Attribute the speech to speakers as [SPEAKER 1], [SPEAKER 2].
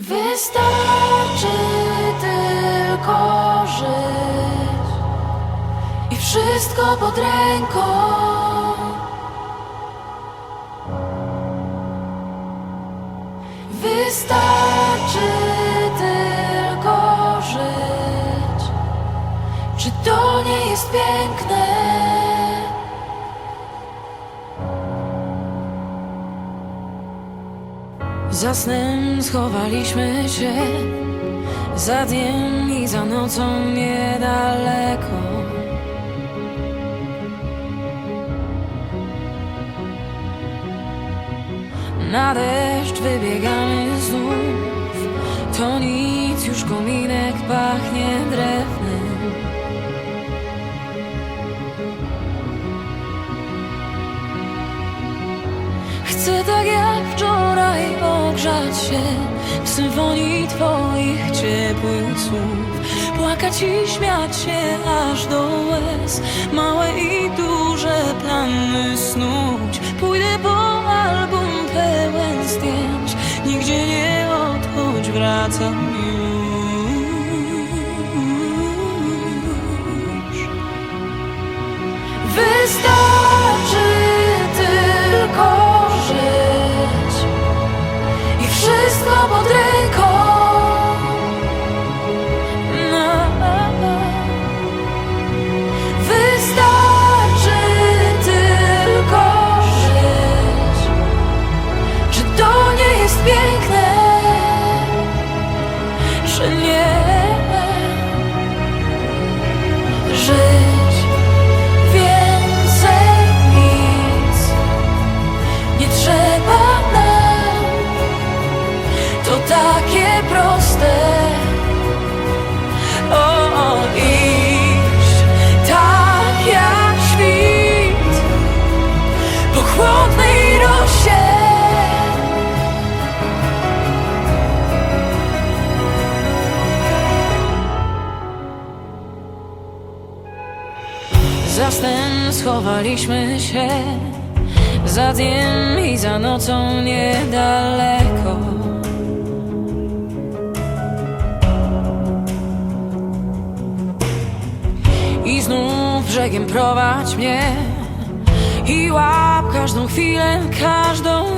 [SPEAKER 1] Wystarczy tylko żyć i wszystko pod ręką. Wystarczy tylko żyć. Czy to nie jest piękne?
[SPEAKER 2] Za snem schowaliśmy się, za dniem i za nocą niedaleko. Na deszcz wybiegamy znów, to nic, już kominek pachnie drewnem. Chcę tak jak wczoraj ogrzać się w symfonii Twoich ciepłych słów. Płakać i śmiać się aż do łez, małe i duże plany snuć. Pójdę po album pełen zdjęć, nigdzie nie odchodź, wracam już. Że Za snem schowaliśmy się, za dniem i za nocą niedaleko. I znów brzegiem prowadź mnie i łap każdą chwilę, każdą.